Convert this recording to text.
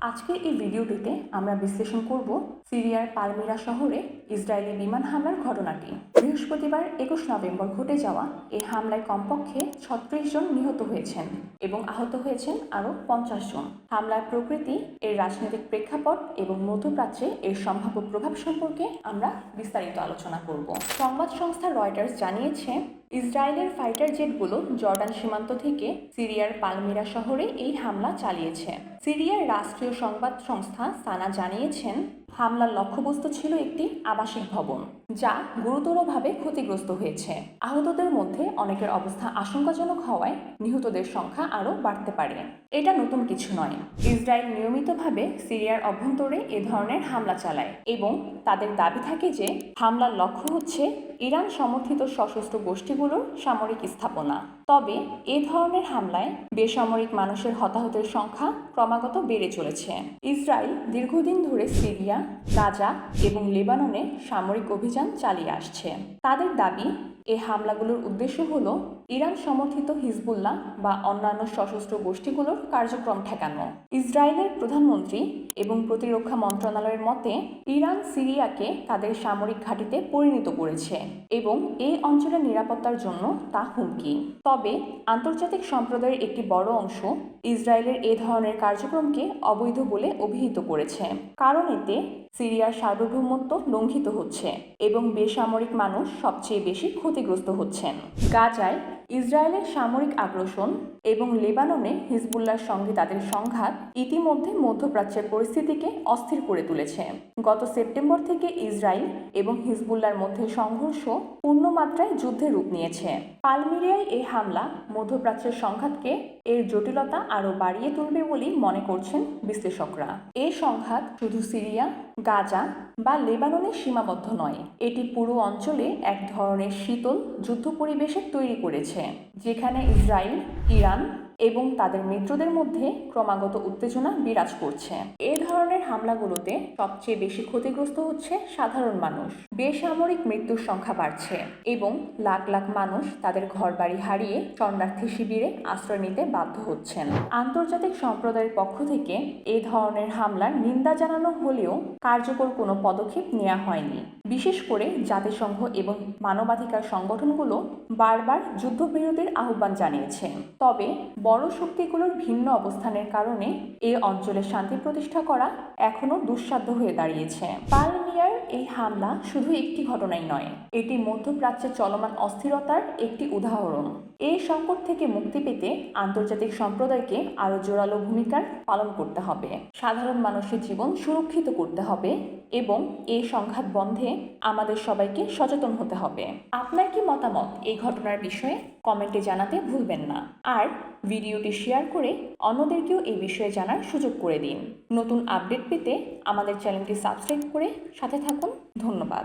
আজকে এই ভিডিওটিতে আমরা বিশ্লেষণ করব সিরিয়ার পালমিরা শহরে ইসরায়েলি বিমান হামলার ঘটনাটি। বৃহস্পতিবার একুশ নভেম্বর ঘটে যাওয়া এই হামলায় কমপক্ষে ছত্রিশ জন নিহত হয়েছেন এবং আহত হয়েছেন আরও পঞ্চাশ জন। হামলার প্রকৃতি, এর রাজনৈতিক প্রেক্ষাপট এবং মধ্যপ্রাচ্যে এর সম্ভাব্য প্রভাব সম্পর্কে আমরা বিস্তারিত আলোচনা করব। সংবাদ সংস্থা রয়টার্স জানিয়েছে ইসরায়েলের ফাইটার জেটগুলো জর্ডান সীমান্ত থেকে সিরিয়ার পালমিরা শহরে এই হামলা চালিয়েছে। সিরিয়ার রাষ্ট্রীয় সংবাদ সংস্থা সানা জানিয়েছেন, হামলার লক্ষ্যবস্তু ছিল একটি আবাসিক ভবন, যা গুরুতরভাবে ক্ষতিগ্রস্ত হয়েছে। আহতদের মধ্যে অনেকের অবস্থা আশঙ্কাজনক হওয়ায় নিহতদের সংখ্যা আরও বাড়তে পারে। এটা নতুন কিছু নয়। ইসরায়েল নিয়মিতভাবে সিরিয়ার অভ্যন্তরে এ ধরনের হামলা চালায় এবং তাদের দাবি থাকে যে হামলার লক্ষ্য হচ্ছে ইরান সমর্থিত সশস্ত্র গোষ্ঠীগুলোর সামরিক স্থাপনা। তবে এ ধরনের হামলায় বেসামরিক মানুষের হতাহতের সংখ্যা ক্রমাগত বেড়ে চলেছে। ইসরায়েল দীর্ঘদিন ধরে সিরিয়া, গাজা এবং লেবাননে সামরিক অভিযান চালিয়ে আসছে। তাদের দাবি, এ হামলাগুলোর উদ্দেশ্য হল ইরান সমর্থিত হিজবুল্লাহ বা অন্যান্য সশস্ত্র গোষ্ঠীগুলোর কার্যক্রম ঠেকানো। ইসরায়েলের প্রধানমন্ত্রী এবং প্রতিরক্ষা মন্ত্রণালয়ের মতে, ইরান সিরিয়াকে তাদের সামরিক ঘাঁটিতে পরিণত করেছে এবং এই অঞ্চলের নিরাপত্তার জন্য তা হুমকি। তবে, আন্তর্জাতিক সম্প্রদায়ের একটি বড় অংশ ইসরায়েলের এ ধরনের কার্যক্রমকে অবৈধ বলে অভিহিত করেছে। কারণ এতে সিরিয়ার সার্বভৌমত্ব লঙ্ঘিত হচ্ছে এবং বেসামরিক মানুষ সবচেয়ে বেশি ক্ষতিগ্রস্ত হচ্ছেন। গাজায় ইসরায়েলের সামরিক আগ্রাসন এবং লেবাননে হিজবুল্লাহর সঙ্গে তাদের সংঘাত ইতিমধ্যে মধ্যপ্রাচ্যের পরিস্থিতিকে অস্থির করে তুলেছে। গত সেপ্টেম্বর থেকে ইসরায়েল এবং হিজবুল্লাহর মধ্যে সংঘর্ষ পূর্ণমাত্রায় যুদ্ধে রূপ নিয়েছে। পালমিরিয়ায় এই হামলা মধ্যপ্রাচ্যের সংঘাতকে এর জটিলতা আরও বাড়িয়ে তুলবে বলেই মনে করছেন বিশ্লেষকরা। এই সংঘাত শুধু সিরিয়া, গাজা বা লেবাননে সীমাবদ্ধ নয়, এটি পুরো অঞ্চলে এক ধরনের শীতল যুদ্ধ পরিবেশের তৈরি করেছে, যেখানে ইসরায়েল, ইরান এবং তাদের মিত্রদের মধ্যে ক্রমাগত উত্তেজনা বিরাজ করছে। এ ধরনের হামলাগুলোতে সবচেয়ে বেশি ক্ষতিগ্রস্ত হচ্ছে সাধারণ মানুষ। বেসামরিক মৃত্যুর সংখ্যা বাড়ছে এবং লাখ লাখ মানুষ তাদের ঘরবাড়ি হারিয়ে শরণার্থী শিবিরে আশ্রয় নিতে বাধ্য হচ্ছেন। আন্তর্জাতিক সম্প্রদায়ের পক্ষ থেকে এই ধরনের হামলার নিন্দা জানানো হলেও কার্যকর কোনো পদক্ষেপ নেওয়া হয়নি। বিশেষ করে জাতিসংঘ এবং মানবাধিকার সংগঠনগুলো বারবার যুদ্ধবিরতির আহ্বান জানিয়েছে। তবে বড় শক্তিগুলোর ভিন্ন অবস্থানের কারণে এ অঞ্চলে শান্তি প্রতিষ্ঠা করা এখনও দুঃসাধ্য হয়ে দাঁড়িয়েছে। পালমিয়ার এই হামলা শুধু একটি ঘটনাই নয়, এটি মধ্যপ্রাচ্যে চলমান অস্থিরতার একটি উদাহরণ। এই সংকট থেকে মুক্তি পেতে আন্তর্জাতিক সম্প্রদায়কে আরও জোরালো ভূমিকার পালন করতে হবে। সাধারণ মানুষের জীবন সুরক্ষিত করতে হবে এবং এই সংঘাত বন্ধে আমাদের সবাইকে সচেতন হতে হবে। আপনার কি মতামত এই ঘটনার বিষয়ে কমেন্টে জানাতে ভুলবেন না। আর ভিডিওটি শেয়ার করে অন্যদেরকেও এই বিষয়ে জানার সুযোগ করে দিন। নতুন আপডেট পেতে আমাদের চ্যানেলটি সাবস্ক্রাইব করে সাথে থাকুন। ধন্যবাদ।